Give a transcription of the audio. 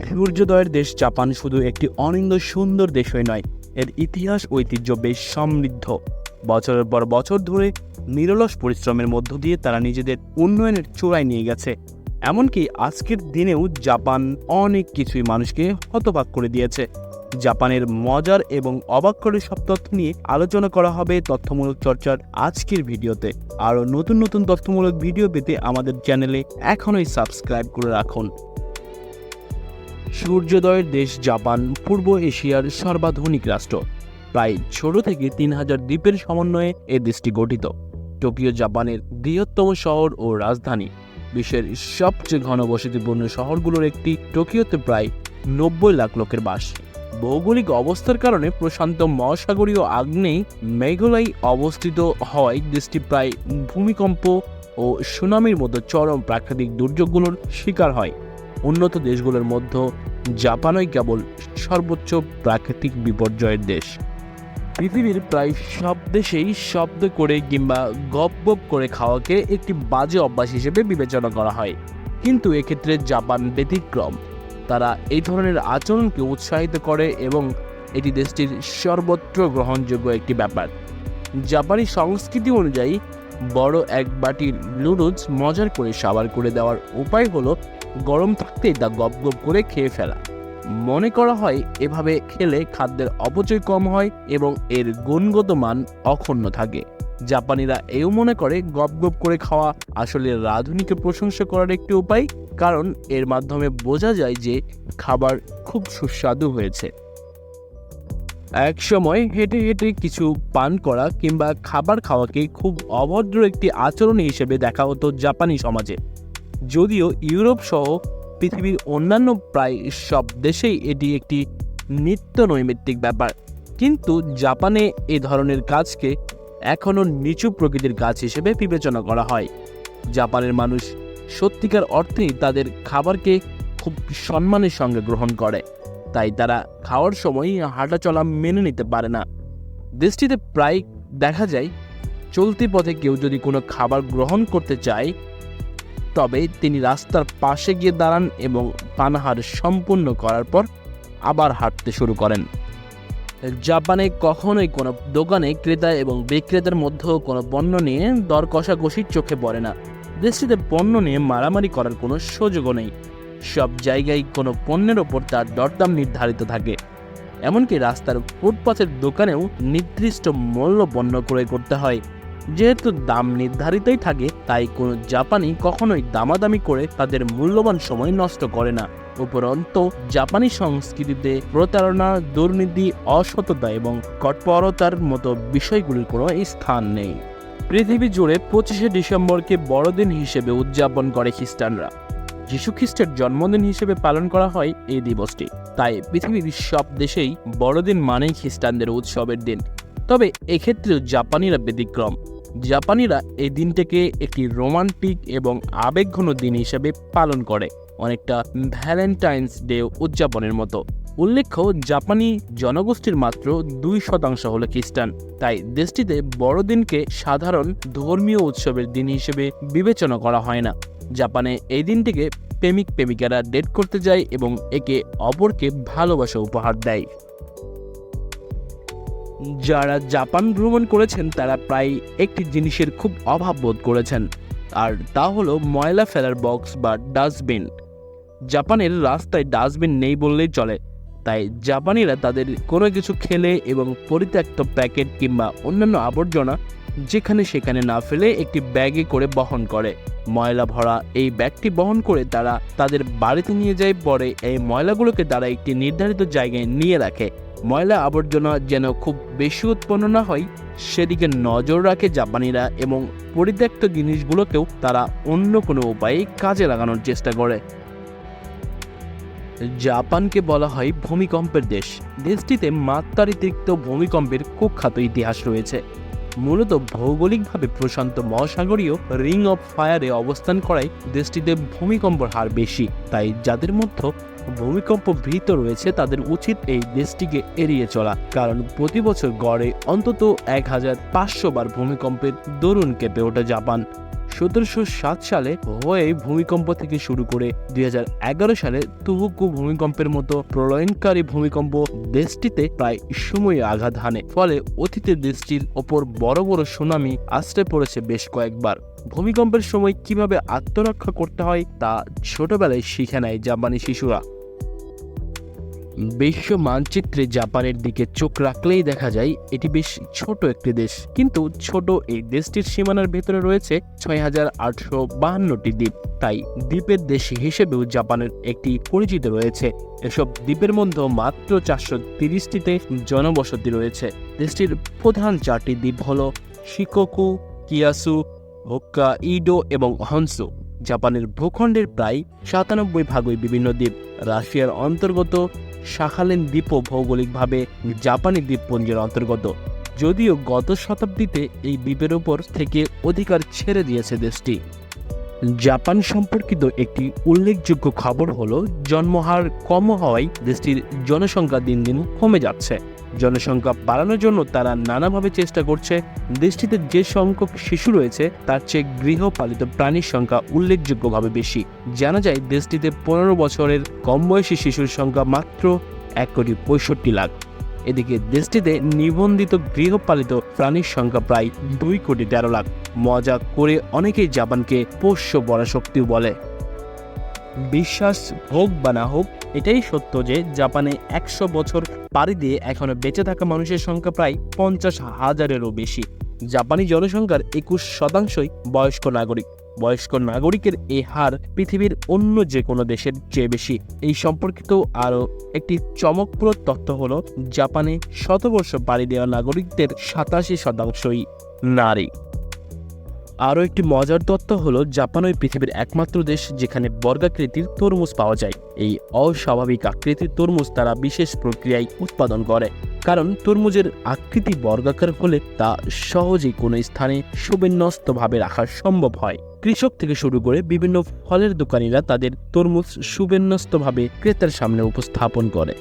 সূর্যোদয়ের দেশ জাপান শুধু একটি অনিন্দ সুন্দর দেশই নয়, এর ইতিহাস ঐতিহ্য বেশ সমৃদ্ধ। বছরের পর বছর ধরে নিরলস পরিশ্রমের মধ্য দিয়ে তারা নিজেদের উন্নয়নের চূড়ায় নিয়ে গেছে। এমনকি আজকের দিনেও জাপান অনেক কিছুই মানুষকে হতবাক করে দিয়েছে। জাপানের মজার এবং অবাক করে সব তথ্য নিয়ে আলোচনা করা হবে তথ্যমূলক চর্চার আজকের ভিডিওতে। আরও নতুন নতুন তথ্যমূলক ভিডিও পেতে আমাদের চ্যানেলে এখনই সাবস্ক্রাইব করে রাখুন। সূর্যোদয়ের দেশ জাপান, পূর্ব এশিয়ার সর্বাধুনিক রাষ্ট্র। প্রায় ছোট থেকে তিন হাজার দ্বীপের সমন্বয়ে এ দেশটি গঠিত। টোকিও জাপানের বৃহত্তম শহর ও রাজধানী। বিশ্বের সবচেয়ে ঘনবসতিপূর্ণ শহরগুলোর একটি, টোকিওতে প্রায় নব্বই লাখ লোকের বাস। ভৌগোলিক অবস্থার কারণে প্রশান্ত মহাসাগরীয় আগ্নেয় মেঘালয় অবস্থিত হওয়ায় দেশটি প্রায় ভূমিকম্প ও সুনামির মতো চরম প্রাকৃতিক দুর্যোগগুলোর শিকার হয়। উন্নত দেশগুলোর মধ্যে জাপানই কেবল সর্বোচ্চ প্রাকৃতিক বিপর্যয়ের দেশ। পৃথিবীর প্রায় সব দেশেই শব্দ করে কিংবা গপ গপ করে খাওয়াকে একটি বাজে অভ্যাস হিসেবে বিবেচনা করা হয়। কিন্তু এক্ষেত্রে জাপান ব্যতিক্রম। তারা এই ধরনের আচরণকে উৎসাহিত করে এবং এটি দেশটির সর্বত্র গ্রহণযোগ্য একটি ব্যাপার। জাপানি সংস্কৃতি অনুযায়ী, বড় এক বাটি নুডলস মজার করে সাবার করে দেওয়ার উপায় হলো গরম থাকতেই তা গপ গপ করে খেয়ে ফেলা। মনে করা হয় এভাবে খেলে খাদ্যের অপচয় কম হয় এবং এর গুণগত মান অক্ষুণ্ণ থাকে। জাপানিরা এও মনে করে গপ গপ করে খাওয়া আসলে রাঁধুনিকে প্রশংসা করার একটি উপায়, কারণ এর মাধ্যমে বোঝা যায় যে খাবার খুব সুস্বাদু হয়েছে। এক সময় হেঁটে হেঁটে কিছু পান করা কিংবা খাবার খাওয়াকে খুব অভদ্র একটি আচরণ হিসেবে দেখা হতো জাপানি সমাজে। যদিও ইউরোপ সহ পৃথিবীর অন্যান্য প্রায় সব দেশেই এটি একটি নিত্য নৈমিত্তিক ব্যাপার। কিন্তু জাপানে এ ধরনের কাজকে এখনও নিচু প্রকৃতির গাছ হিসেবে বিবেচনা করা হয়। জাপানের মানুষ সত্যিকার অর্থেই তাদের খাবারকে খুব সম্মানের সঙ্গে গ্রহণ করে। তাই তারা খাওয়ার সময় হাঁটা চলা মেনে নিতে পারে না। দেশটিতে প্রায় দেখা যায়, চলতি পথে কেউ যদি কোনো খাবার গ্রহণ করতে চায় তবে তিনি রাস্তার পাশে গিয়ে দাঁড়ান এবং পানাহার সম্পূর্ণ করার পর আবার হাঁটতে শুরু করেন। জাপানে কখনোই কোনো দোকানে ক্রেতা এবং বিক্রেতার মধ্যেও কোনো পণ্য নিয়ে দর কষাকষির চোখে পড়ে না। দেশটিতে পণ্য নিয়ে মারামারি করার কোনো সুযোগও নেই। সব জায়গায় কোনো পণ্যের ওপর তার দরদাম নির্ধারিত থাকে। এমনকি রাস্তার ফুটপাথের দোকানেও নির্দিষ্ট মূল্য পণ্য ক্রয় করতে হয়। যেহেতু দাম নির্ধারিতই থাকে, তাই কোনো জাপানি কখনোই দামাদামি করে তাদের মূল্যবান সময় নষ্ট করে না। উপরন্ত, জাপানি সংস্কৃতিতে প্রতারণা, দুর্নীতি, অসততা এবং কটপরতার মতো বিষয়গুলির কোনো স্থান নেই। পৃথিবী জুড়ে পঁচিশে ডিসেম্বরকে বড়দিন হিসেবে উদযাপন করে খ্রিস্টানরা। যীশু খ্রিস্টের জন্মদিন হিসেবে পালন করা হয় এই দিবসটি। তাই পৃথিবীর সব দেশেই বড়দিন মানেই খ্রিস্টানদের উৎসবের দিন। তবে এক্ষেত্রেও জাপানিরা ব্যতিক্রম। জাপানিরা এই দিনটাকে একটি রোমান্টিক এবং আবেগঘন দিন হিসেবে পালন করে, অনেকটা ভ্যালেন্টাইন্স ডে উদযাপনের মতো। উল্লেখ্য, জাপানি জনগোষ্ঠীর মাত্র দুই শতাংশ হলো খ্রিস্টান। তাই দেশটিতে বড়দিনকে সাধারণ ধর্মীয় উৎসবের দিন হিসেবে বিবেচনা করা হয় না। জাপানে এই দিনটিকে প্রেমিক প্রেমিকারা ডেট করতে যায় এবং একে অপরকে ভালোবাসা উপহার দেয়। যারা জাপান ভ্রমণ করেছেন, তারা প্রায় একটি জিনিসের খুব অভাব বোধ করেছেন, আর তা হলো ময়লা ফেলার বক্স বা ডাস্টবিন। জাপানের রাস্তায় ডাস্টবিন নেই বললেই চলে, তাই জাপানিরা তাদের কোনো কিছু খেলে এবং পরিত্যক্ত প্যাকেট কিংবা অন্যান্য আবর্জনা যেখানে সেখানে না ফেলে একটি ব্যাগে করে বহন করে। ময়লা ভরা এই ব্যাগটি বহন করে তারা তাদের বাড়িতে নিয়ে যায়, পরে এই ময়লাগুলোকে তারা একটি নির্ধারিত জায়গায় নিয়ে রাখে। ময়লা আবর্জনা যেন খুব বেশি উৎপন্ন না হয়, সেদিকে নজর রাখে জাপানিরা এবং পরিত্যক্ত জিনিসগুলোকেও তারা অন্য কোনো উপায়ে কাজে লাগানোর চেষ্টা করে। জাপানকে বলা হয় ভূমিকম্পের দেশ। দেশটিতে মাত্রাতিরিক্ত ভূমিকম্পের কুখ্যাত ইতিহাস রয়েছে। মূলত ভৌগোলিকভাবে প্রশান্ত মহাসাগরীয় রিং অফ ফায়ারে অবস্থান করায় দেশটিতে ভূমিকম্পের হার বেশি, তাই যাদের মধ্যে ভূমিকম্প ভীত রয়েছে, তাদের উচিত এই দেশটিকে এড়িয়ে চলা। কারণ প্রতি বছর গড়ে অন্তত এক হাজার পাঁচশো বার ভূমিকম্পের দরুন কেঁপে ওঠে জাপান। সতেরোশো সাত সালে হয়ে ভূমিকম্প থেকে শুরু করে দুই হাজার এগারো সালে তুহুকু ভূমিকম্পের মতো প্রলয়নকারী ভূমিকম্প দেশটিতে প্রায় সময়ে আঘাত হানে। ফলে অতীতে দেশটির ওপর বড় বড় সুনামি আশ্রে পড়েছে বেশ কয়েকবার। ভূমিকম্পের সময় কীভাবে আত্মরক্ষা করতে হয় তা ছোটবেলায় শিখে নেয় জাপানি শিশুরা। বিশ্ব মানচিত্রে জাপানের দিকে চোখ রাখলেই দেখা যায় এটি বেশ ছোট একটি দেশ। কিন্তু ছোট এই দেশটির সীমানার ভেতরে রয়েছে ছয় হাজার আটশো বাহান্নটি দ্বীপ। তাই দ্বীপের দেশ হিসেবেও জাপানের একটি পরিচিত রয়েছে। এসব দ্বীপের মধ্যে মাত্র চারশো তিরিশটিতে জনবসতি রয়েছে। দেশটির প্রধান চারটি দ্বীপ হল শিকোকু, কিয়াসু, হোক্কা, ইডো এবং হনসু। জাপানের ভূখণ্ডের প্রায় সাতানব্বই ভাগই বিভিন্ন দ্বীপ। রাশিয়ার অন্তর্গত শাখালিন দ্বীপও ভৌগোলিকভাবে জাপানি দ্বীপপুঞ্জের অন্তর্গত। যদিও গত শতাব্দীতে এই দ্বীপের উপর থেকে অধিকার ছেড়ে দিয়েছে দেশটি। জাপান সম্পর্কিত একটি উল্লেখযোগ্য খবর হলো, জন্মহার কম হওয়ায় দেশটির জনসংখ্যা দিন দিন কমে যাচ্ছে। জনসংখ্যা বাড়ানোর জন্য তারা নানাভাবে চেষ্টা করছে। দেশটিতে যে সংখ্যক শিশু রয়েছে, তার চেয়ে গৃহপালিত প্রাণীর সংখ্যা উল্লেখযোগ্যভাবে বেশি। জানা যায়, দেশটিতে পনেরো বছরের কম বয়সী শিশুর সংখ্যা মাত্র এক কোটি পঁয়ষট্টি লাখ। এদিকে দেশটিতে নিবন্ধিত গৃহপালিত প্রাণীর সংখ্যা প্রায় দুই কোটি তেরো লাখ। মজা করে অনেকেই জাপানকে পোষ্য পরাশক্তিও বলে। বিশ্বাস হোক বা না হোক, এটাই সত্য যে জাপানে একশো বছর পাড়ি দিয়ে এখনও বেঁচে থাকা মানুষের সংখ্যা প্রায় পঞ্চাশ হাজারেরও বেশি। জাপানি জনসংখ্যার একুশ শতাংশই বয়স্ক নাগরিক। বয়স্ক নাগরিকের এই হার পৃথিবীর অন্য যে কোনো দেশের চেয়ে বেশি। এই সম্পর্কিত আরও একটি চমকপ্রদ তথ্য হলো, জাপানে শতবর্ষ পাড়ি দেওয়া নাগরিকদের সাতাশি শতাংশই নারী। আরও একটি মজার তথ্য হলো, জাপান ওই পৃথিবীর একমাত্র দেশ যেখানে বর্গাকৃতির তরমুজ পাওয়া যায়। এই অস্বাভাবিক আকৃতির তরমুজ তারা বিশেষ প্রক্রিয়ায় উৎপাদন করে, কারণ তরমুজের আকৃতি বর্গাকার হলে তা সহজেই কোনো স্থানে সুবিন্যস্তভাবে রাখা সম্ভব হয়। কৃষক থেকে শুরু করে বিভিন্ন ফলের দোকানিরা তাদের তরমুজ সুবিন্যস্তভাবে ক্রেতার সামনে উপস্থাপন করে।